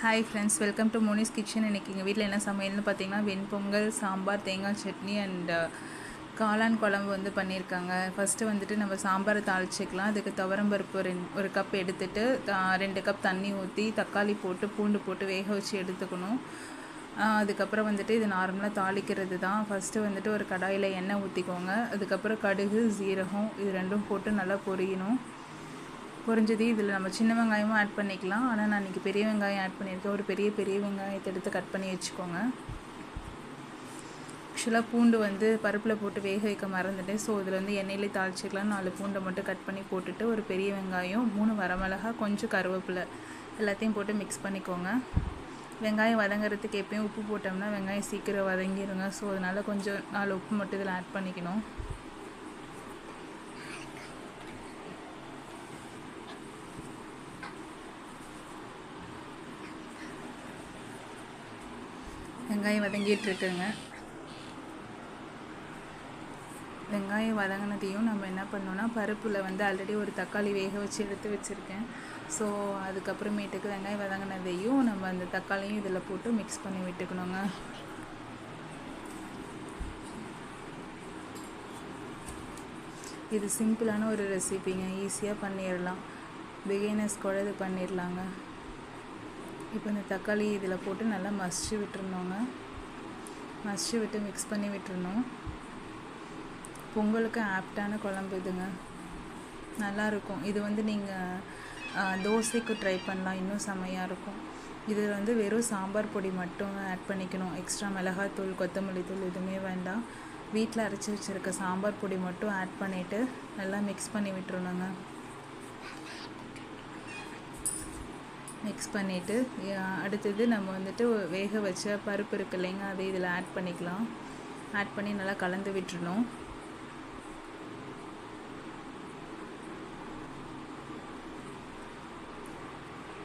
Hi friends welcome to Monis kitchen இன்றைக்கி எங்கள் வீட்டில் என்ன சமையல்னு பார்த்தீங்கன்னா வெண்பொங்கல் சாம்பார் தேங்காய் சட்னி அண்ட் uh, காளான் குழம்பு வந்து பண்ணியிருக்காங்க ஃபஸ்ட்டு வந்துட்டு நம்ம சாம்பாரை தாளிச்சிக்கலாம். அதுக்கு துவரம்பருப்பு ரெண்டு ஒரு கப் எடுத்துட்டு தா- ரெண்டு கப் தண்ணி ஊற்றி தக்காளி போட்டு பூண்டு போட்டு வேக வச்சு எடுத்துக்கணும். அதுக்கப்புறம் வந்துட்டு இது நார்மலாக தாளிக்கிறது தான். ஃபஸ்ட்டு வந்துட்டு ஒரு கடாயில் எண்ணெய் ஊற்றிக்கோங்க அதுக்கப்புறம் கடுகு ஜீரகம் இது ரெண்டும் போட்டு நல்லா பொரியணும். குறைஞ்சது இதில் நம்ம சின்ன வெங்காயமும் ஆட் பண்ணிக்கலாம். ஆனால் நான் இன்றைக்கி பெரிய வெங்காயம் ஆட் பண்ணியிருக்கேன். ஒரு பெரிய பெரிய வெங்காயத்தை எடுத்து கட் பண்ணி வச்சுக்கோங்க. ஆக்சுவலாக பூண்டு வந்து பருப்பில் போட்டு வேக வைக்க மறந்துட்டேன். ஸோ இதில் வந்து எண்ணெயிலே தாளிச்சிக்கலாம். நாலு பூண்டை மட்டும் கட் பண்ணி போட்டுட்டு ஒரு பெரிய வெங்காயம் மூணு வரமிளகா கொஞ்சம் கருவேப்பிலை எல்லாத்தையும் போட்டு மிக்ஸ் பண்ணிக்கோங்க. வெங்காயம் வதங்குறதுக்கு எப்பயும் உப்பு போட்டோம்னா வெங்காயம் சீக்கிரம் வதங்கிடுங்க ஸோ அதனால் கொஞ்சம் நாலு உப்பு மட்டும் இதில் ஆட் பண்ணிக்கணும். வெங்காயம் வதங்கிட்டு இருக்குங்க வெங்காயம் வதங்கினதையும் நம்ம என்ன பண்ணோன்னா பருப்பில் வந்து ஆல்ரெடி ஒரு தக்காளி வேக வச்சு எடுத்து வச்சுருக்கேன். ஸோ அதுக்கப்புறமேட்டுக்கு வெங்காயம் வதங்கினதையும் நம்ம அந்த தக்காளியும் இதில் போட்டு மிக்ஸ் பண்ணி விட்டுக்கணுங்க. இது சிம்பிளான ஒரு ரெசிபிங்க ஈஸியாக பண்ணிடலாம் பிகினர்ஸ் கூட இது பண்ணிடலாங்க இப்போ இந்த தக்காளி இதில் போட்டு நல்லா மசிச்சு விட்டுருந்தோங்க. மசிச்சு விட்டு மிக்ஸ் பண்ணி விட்டுருணும் பொங்கலுக்கு ஆப்டான குழம்பு இதுங்க. நல்லாயிருக்கும். இது வந்து நீங்கள் தோசைக்கு ட்ரை பண்ணலாம். இன்னும் செமையாக இருக்கும். இதில் வந்து வெறும் சாம்பார் பொடி மட்டும் ஆட் பண்ணிக்கணும். எக்ஸ்ட்ரா மிளகாத்தூள் கொத்தமல்லி தூள் எதுவுமே வேண்டாம். வீட்டில் அரைச்சி வச்சுருக்க சாம்பார் பொடி மட்டும் ஆட் பண்ணிவிட்டு நல்லா மிக்ஸ் பண்ணி விட்டுருணுங்க மிக்ஸ் பண்ணிவிட்டு அடுத்தது நம்ம வந்துட்டு வேக வச்ச பருப்பு இருக்கு இல்லைங்க அதை இதில் ஆட் பண்ணிக்கலாம். ஆட் பண்ணி நல்லா கலந்து விட்டுறணும்.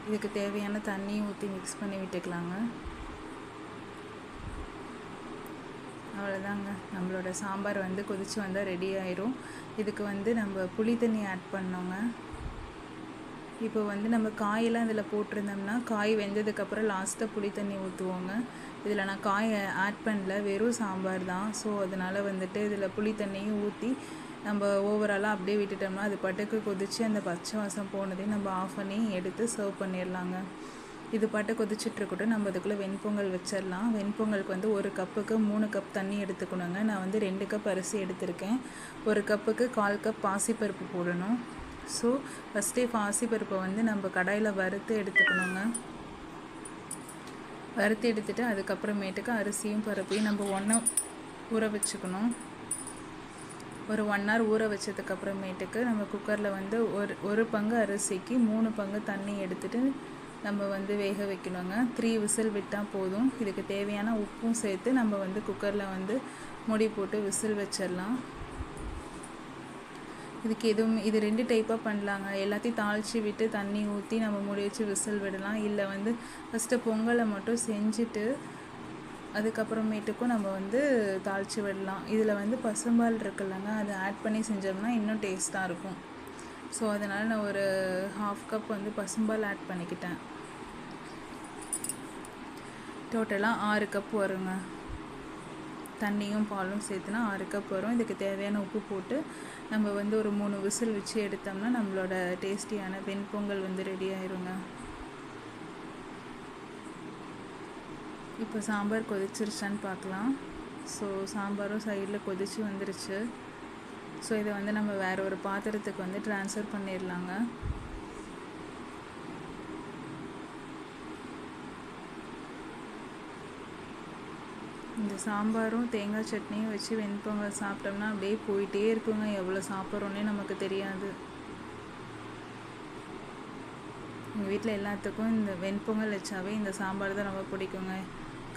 இதுக்கு தேவையான தண்ணியும் ஊற்றி மிக்ஸ் பண்ணி விட்டுக்கலாங்க. அவ்வளோதாங்க. நம்மளோட சாம்பார் வந்து கொதிச்சு வந்தால் ரெடி ஆயிரும். இதுக்கு வந்து நம்ம புளி தண்ணி ஆட் பண்ணோங்க. இப்போ வந்து நம்ம காயெல்லாம் இதில் போட்டிருந்தோம்னா காய் வெந்ததுக்கப்புறம் லாஸ்ட்டாக புளி தண்ணி ஊற்றுவோங்க. இதில் நான் காயை ஆட் பண்ணல வெறும் சாம்பார் தான். ஸோ அதனால் வந்துட்டு இதில் புளி தண்ணியும் ஊற்றி நம்ம ஓவராலாக அப்படியே விட்டுட்டோம்னா அது பட்டுக்கு கொதித்து அந்த பச்சை வாசம் போனதையும் நம்ம ஆஃப் பண்ணி எடுத்து சர்வ் பண்ணிடலாங்க. இது பாட்டு கொதிச்சுட்ருக்கட்டும் நம்ம அதுக்குள்ளே வெண்பொங்கல் வச்சிடலாம். வெண்பொங்கலுக்கு வந்து ஒரு கப்புக்கு மூணு கப் தண்ணி எடுத்துக்கணுங்க. நான் வந்து ரெண்டு கப் அரிசி எடுத்திருக்கேன். ஒரு கப்புக்கு கால் கப் பாசிப்பருப்பு போடணும். ஸோ ஃபஸ்ட்டே பாசிப்பருப்பை வந்து நம்ம கடாயில் வறுத்து எடுத்துக்கணுங்க. வறுத்து எடுத்துட்டு அதுக்கப்புறமேட்டுக்கு அரிசியும் பருப்பையும் நம்ம ஒன்றா ஊற வச்சுக்கணும். ஒரு ஒன் ஹவர் ஊற வச்சதுக்கப்புறமேட்டுக்கு நம்ம குக்கரில் வந்து ஒரு ஒரு பங்கு அரிசிக்கு மூணு பங்கு தண்ணி எடுத்துட்டு நம்ம வந்து வேக வைக்கணுங்க. த்ரீ விசில் விட்டால் போதும். இதுக்கு தேவையான உப்பும் சேர்த்து நம்ம வந்து குக்கரில் வந்து முடி போட்டு விசில் வச்சிடலாம். இதுக்கு எதுவும் இது ரெண்டு டைப்பாக பண்ணலாங்க. எல்லாத்தையும் தாளித்து விட்டு தண்ணி ஊற்றி நம்ம மூடி வச்சு விசில் விடலாம். இல்லை வந்து ஃபஸ்ட்டு பொங்கலை மட்டும் செஞ்சுட்டு அதுக்கப்புறமேட்டுக்கும் நம்ம வந்து தாளித்து விடலாம். இதில் வந்து பசும்பால் இருக்குல்லங்க. அதை ஆட் பண்ணி செஞ்சோம்னா இன்னும் டேஸ்ட்டாக இருக்கும். ஸோ அதனால் நான் ஒரு ஹாஃப் கப் வந்து பசும்பால் ஆட் பண்ணிக்கிட்டேன். டோட்டலாக ஆறு கப் வருங்க. தண்ணியும் பாலும் சேர்த்துனா ஆறு கப் வரும். இதுக்கு தேவையான உப்பு போட்டு நம்ம வந்து ஒரு மூணு விசில் வச்சு எடுத்தோம்னா நம்மளோட டேஸ்டியான வெண்பொங்கல் வந்து ரெடி ஆயிருங்க. இப்போ சாம்பார் கொதிச்சிருச்சான்னு பார்க்கலாம். ஸோ சாம்பாரும் சைடில் கொதிச்சு வந்துருச்சு. ஸோ இதை வந்து நம்ம வேறு ஒரு பாத்திரத்துக்கு வந்து ட்ரான்ஸ்ஃபர் பண்ணிடலாங்க இந்த சாம்பாரும் தேங்காய் சட்னியும் வச்சு வெண்பொங்கல் சாப்பிட்டோம்னா அப்படியே போயிட்டே இருக்குங்க. எவ்வளோ சாப்பிட்றோன்னே நமக்கு தெரியாது. எங்கள் வீட்டில் எல்லாத்துக்கும் இந்த வெண்பொங்கல் வச்சாவே இந்த சாம்பார் தான் ரொம்ப பிடிக்குங்க.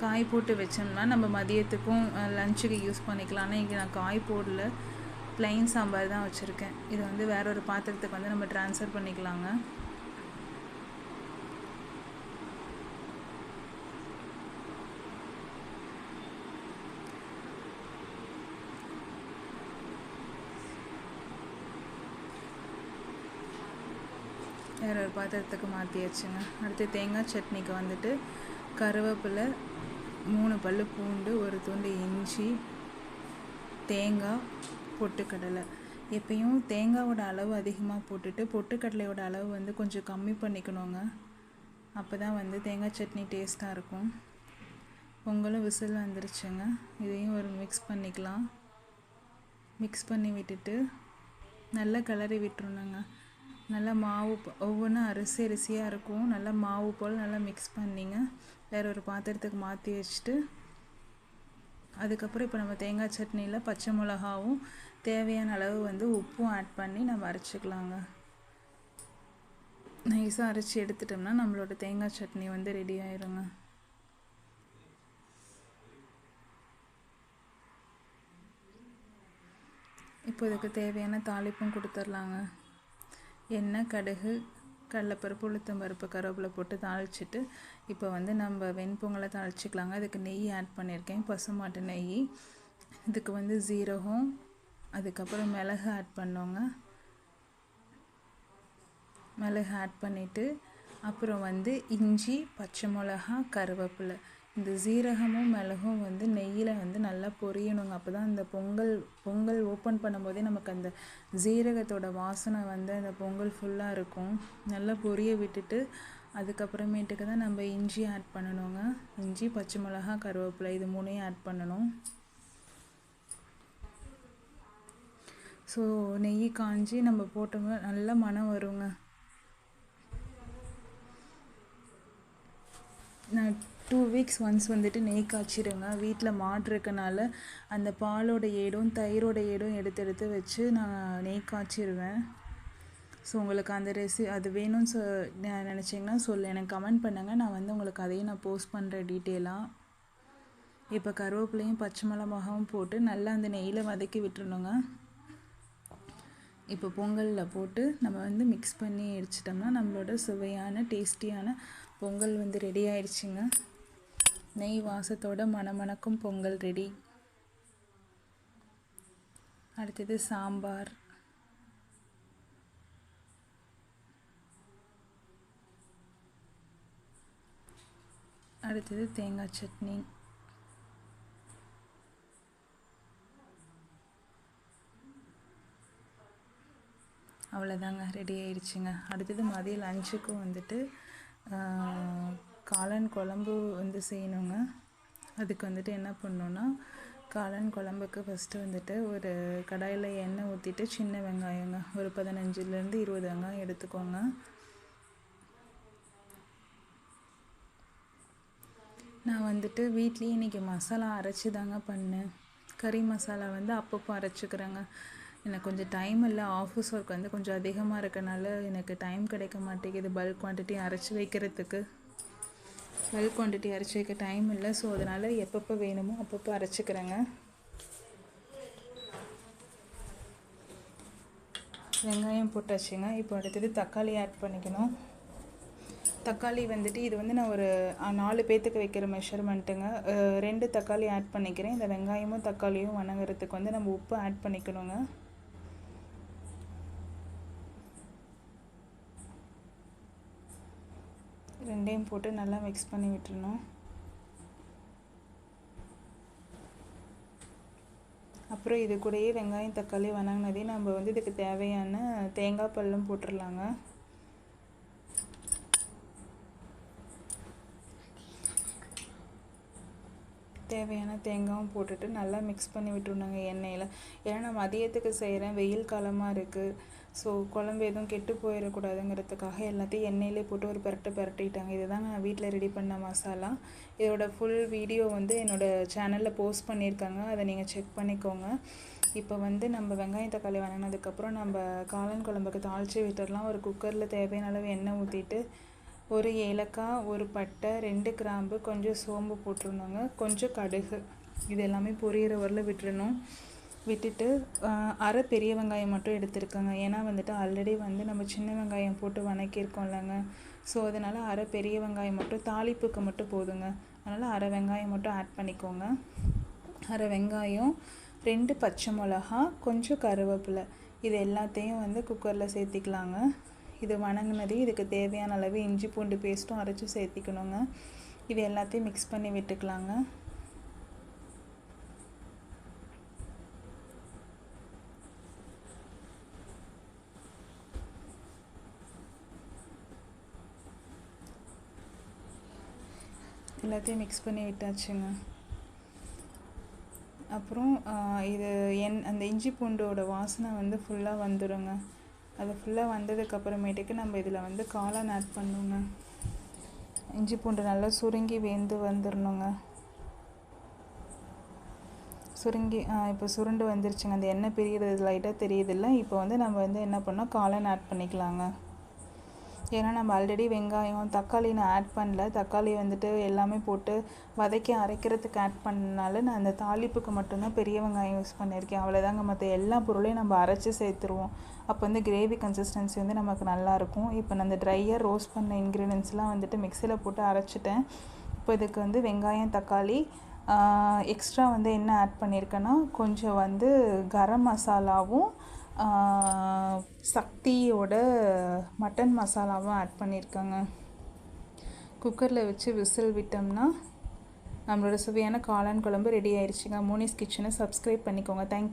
காய் போட்டு வச்சோம்னா நம்ம மதியத்துக்கும் லஞ்சுக்கு யூஸ் பண்ணிக்கலாம் ஆனால் இங்கே நான் காய் போடல. ப்ளைன் சாம்பார் தான் வச்சுருக்கேன். இதை வந்து வேற ஒரு பாத்திரத்துக்கு வந்து நம்ம ட்ரான்ஸ்ஃபர் பண்ணிக்கலாங்க. வேற ஒரு பாத்திரத்துக்கு மாற்றியாச்சுங்க அடுத்து தேங்காய் சட்னிக்கு வந்துட்டு கருவேப்பிலை மூணு பல் பூண்டு ஒரு துண்டு இஞ்சி தேங்காய் பொட்டுக்கடலை. எப்பயும் தேங்காவோட அளவு அதிகமாக போட்டுட்டு பொட்டுக்கடலையோட அளவு வந்து கொஞ்சம் கம்மி பண்ணிக்கணுங்க. அப்போ தான் வந்து தேங்காய் சட்னி டேஸ்ட்டாக இருக்கும். பொங்கலும் விசில் வந்துருச்சுங்க. இதையும் ஒரு மிக்ஸ் பண்ணிக்கலாம். மிக்ஸ் பண்ணி விட்டுட்டு நல்லா கிளறி விட்டுருணுங்க நல்லா மாவு ஒவ்வொன்றும் அரிசி அரிசியாக இருக்கும். நல்லா மாவு போல் நல்லா மிக்ஸ் பண்ணிங்க. வேற ஒரு பாத்திரத்துக்கு மாற்றி வச்சுட்டு அதுக்கப்புறம் இப்போ நம்ம தேங்காய் சட்னியில் பச்சை மிளகாவும் தேவையான அளவு வந்து உப்பும் ஆட் பண்ணி நம்ம அரைச்சிக்கலாங்க. நைஸாக அரைச்சி எடுத்துட்டோம்னா நம்மளோட தேங்காய் சட்னி வந்து ரெடி ஆயிருங்க. இப்போ இதுக்கு தேவையான தாளிப்பும் கொடுத்துர்லாங்க. எண்ணெய் கடுகு கடலைப்பருப்பு உளுத்தம்பருப்பு கருவேப்பிலை போட்டு தாளிச்சிட்டு இப்போ வந்து நம்ம வெண்பொங்கலை தாளிச்சிக்கலாங்க. அதுக்கு நெய் ஆட் பண்ணியிருக்கேன். பசுமாட்டு நெய் இதுக்கு வந்து ஜீரகம் அதுக்கப்புறம் மிளகு ஆட் பண்ணோங்க. மிளகு ஆட் பண்ணிவிட்டு அப்புறம் வந்து இஞ்சி பச்சை மிளகா கருவேப்பிலை. இந்த ஜீரகமும் மிளகும் வந்து நெய்யில் வந்து நல்லா பொரியணுங்க. அப்போ தான் அந்த பொங்கல் பொங்கல் ஓப்பன் பண்ணும்போதே நமக்கு அந்த ஜீரகத்தோட வாசனை வந்து அந்த பொங்கல் ஃபுல்லாக இருக்கும். நல்லா பொரிய விட்டுட்டு அதுக்கப்புறமேட்டுக்கு தான் நம்ம இஞ்சி ஆட் பண்ணணுங்க. இஞ்சி பச்சை மிளகா கருவேப்பிலை இது மூணையும் ஆட் பண்ணணும். ஸோ நெய் காஞ்சி நம்ம போட்டோம்னா நல்ல மனம் வருங்க. நான் வீக்ஸ் ஒன்ஸ் வந்துட்டு நெய் காய்ச்சிடுங்க வீட்டில் மாடு இருக்கனால அந்த பாலோட ஏடும் தயிரோட ஏடும் எடுத்து எடுத்து வச்சு நான் நெய் காய்ச்சிருவேன் ஸோ உங்களுக்கு அந்த ரெசி அது வேணும்னு சொ நினச்சிங்கன்னா சொல்லு. எனக்கு கமெண்ட் பண்ணுங்கள் நான் வந்து உங்களுக்கு அதையும் நான் போஸ்ட் பண்ணுறேன் டீட்டெயிலாக இப்போ கருவேப்பிலையும் பச்சை மிளகாவும் போட்டு நல்லா அந்த நெய்யில் வதக்கி விட்டுருணுங்க இப்போ பொங்கலில் போட்டு நம்ம வந்து மிக்ஸ் பண்ணி அடிச்சிட்டோம்னா நம்மளோட சுவையான டேஸ்டியான பொங்கல் வந்து ரெடி ஆயிடுச்சுங்க. நெய் வாசத்தோட மணமணக்கும் பொங்கல் ரெடி. அடுத்தது சாம்பார். அடுத்தது தேங்காய் சட்னி. அவ்வளோதாங்க ரெடி ஆயிடுச்சுங்க. அடுத்தது மதிய லஞ்சுக்கும் வந்துட்டு காளான் குழம்பு வந்து செய்யணுங்க. அதுக்கு வந்துட்டு என்ன பண்ணணுன்னா காளான் குழம்புக்கு ஃபஸ்ட்டு வந்துட்டு ஒரு கடாயில் எண்ணெய் ஊற்றிட்டு சின்ன வெங்காயங்க ஒரு பதினஞ்சுலேருந்து இருபது வெங்காயம் எடுத்துக்கோங்க. நான் வந்துட்டு வீட்லேயே இன்றைக்கி மசாலா அரைச்சி தாங்க பண்ணேன். கறி மசாலா வந்து அப்பப்போ அரைச்சிக்கிறேங்க. எனக்கு கொஞ்சம் டைம் இல்லை ஆஃபீஸ் ஒர்க் வந்து கொஞ்சம் அதிகமாக இருக்கனால எனக்கு டைம் கிடைக்க மாட்டேங்குது பல்க் குவான்டிட்டி அரைச்சி வைக்கிறதுக்கு. பல்க் குவான்டிட்டி அரைச்சி வைக்க டைம் இல்லை ஸோ அதனால் எப்பப்போ வேணுமோ அப்பப்போ அரைச்சிக்கிறேங்க. வெங்காயம் போட்டாச்சுங்க. இப்போ அடுத்தது தக்காளி ஆட் பண்ணிக்கணும். தக்காளி வந்துட்டு இது வந்து நான் ஒரு நாலு பேர்த்துக்கு வைக்கிற மெஷர்மெண்ட்டுங்க ரெண்டு தக்காளி ஆட் பண்ணிக்கிறேன். இந்த வெங்காயமும் தக்காளியும் வணங்குறதுக்கு வந்து நம்ம உப்பு ஆட் பண்ணிக்கணுங்க. ரெண்டையும் போட்டு நல்லா மிக்ஸ் பண்ணி விட்டுறணும். அப்புறம் இது கூடயே வெங்காயம் தக்காளி வணங்கினதே நம்ம வந்து இதுக்கு தேவையான தேங்காய் பல்லும் போட்டுடலாங்க தேவையான தேங்காயும் போட்டுட்டு நல்லா மிக்ஸ் பண்ணி விட்டுருந்தாங்க எண்ணெயில். ஏன்னா நான் மதியத்துக்கு செய்கிறேன் வெயில் காலமாக இருக்குது ஸோ குழம்பு எதுவும் கெட்டு போயிடக்கூடாதுங்கிறதுக்காக எல்லாத்தையும் எண்ணெயிலே போட்டு ஒரு பரட்டை பரட்டிட்டாங்க. இதுதான் நான் வீட்டில் ரெடி பண்ண மசாலா. இதோட ஃபுல் வீடியோ வந்து என்னோடய சேனலில் போஸ்ட் பண்ணியிருக்காங்க. அதை நீங்கள் செக் பண்ணிக்கோங்க. இப்போ வந்து நம்ம வெங்காயம் தக்காளி வணங்கினதுக்கப்புறம் நம்ம காளான் குழம்புக்கு தாளித்து விட்டுடலாம். ஒரு குக்கரில் தேவையான அளவு எண்ணெய் ஊற்றிட்டு ஒரு ஏலக்காய் ஒரு பட்டை ரெண்டு கிராம்பு கொஞ்சம் சோம்பு போட்டுருணுங்க கொஞ்சம் கடுகு. இது எல்லாமே பொரியிற வரல விட்டுறணும் விட்டுட்டு அரை பெரிய வெங்காயம் மட்டும் எடுத்துருக்கோங்க. ஏன்னா வந்துட்டு ஆல்ரெடி வந்து நம்ம சின்ன வெங்காயம் போட்டு வணக்கியிருக்கோம்லங்க ஸோ அதனால் அரை பெரிய வெங்காயம் மட்டும் தாளிப்புக்கு மட்டும் போதுங்க. அதனால் அரை வெங்காயம் மட்டும் ஆட் பண்ணிக்கோங்க. அரை வெங்காயம் ரெண்டு பச்சை மிளகா கொஞ்சம் கருவேப்பிலை. இது எல்லாத்தையும் வந்து குக்கரில் சேர்த்திக்கலாங்க. இது வணங்கினதே இதுக்கு தேவையான அளவு இஞ்சி பூண்டு பேஸ்ட்டும் அரைச்சி சேர்த்திக்கணுங்க. இது எல்லாத்தையும் மிக்ஸ் பண்ணி விட்டுக்கலாங்க. எல்லாத்தையும் மிக்ஸ் பண்ணி விட்டாச்சுங்க. அப்புறம் இது என் அந்த இஞ்சி பூண்டோட வாசனை வந்து ஃபுல்லாக வந்துடுங்க அது ஃபுல்லாக வந்ததுக்கப்புறமேட்டுக்கு நம்ம இதில் வந்து காளான் ஆட் பண்ணுங்க இஞ்சி பூண்டு நல்லா சுருங்கி வெந்து வந்துடணுங்க சுருங்கி இப்போ சுருண்டு வந்துருச்சுங்க. அந்த எண்ணெய் பிரிகிறது லைட்டாக தெரியுதில்ல? இப்போ வந்து நம்ம வந்து என்ன பண்ணோம்? காளான் ஆட் பண்ணிக்கலாங்க. ஏன்னா நம்ம ஆல்ரெடி வெங்காயம் தக்காளி நான் ஆட் பண்ணல. தக்காளி வந்துட்டு எல்லாமே போட்டு வதக்கி அரைக்கிறதுக்கு ஆட் பண்ணனால நான் அந்த தாளிப்புக்கு மட்டும்தான் பெரிய வெங்காயம் யூஸ் பண்ணியிருக்கேன். அவ்வளோதாங்க மற்ற எல்லா பொருளையும் நம்ம அரைச்சி சேர்த்துருவோம். அப்போ வந்து கிரேவி கன்சிஸ்டன்சி வந்து நமக்கு நல்லாயிருக்கும் இப்போ நான் அந்த ட்ரையர் ரோஸ்ட் பண்ண இன்க்ரீடியன்ஸ்லாம் வந்துட்டு மிக்சியில் போட்டு அரைச்சிட்டேன். இப்போ இதுக்கு வந்து வெங்காயம் தக்காளி எக்ஸ்ட்ரா வந்து என்ன ஆட் பண்ணியிருக்கேன்னா கொஞ்சம் வந்து கரம் மசாலாவும் சக்தியோட மட்டன் மசாலாவும் ஆட் பண்ணியிருக்கேங்க. குக்கரில் வச்சு விசில் விட்டோம்னா நம்மளோட சுவையான காளான் குழம்பு ரெடி ஆயிடுச்சுங்க மோனிஸ் கிச்சனை சப்ஸ்கிரைப் பண்ணிக்கோங்க. தேங்க்யூ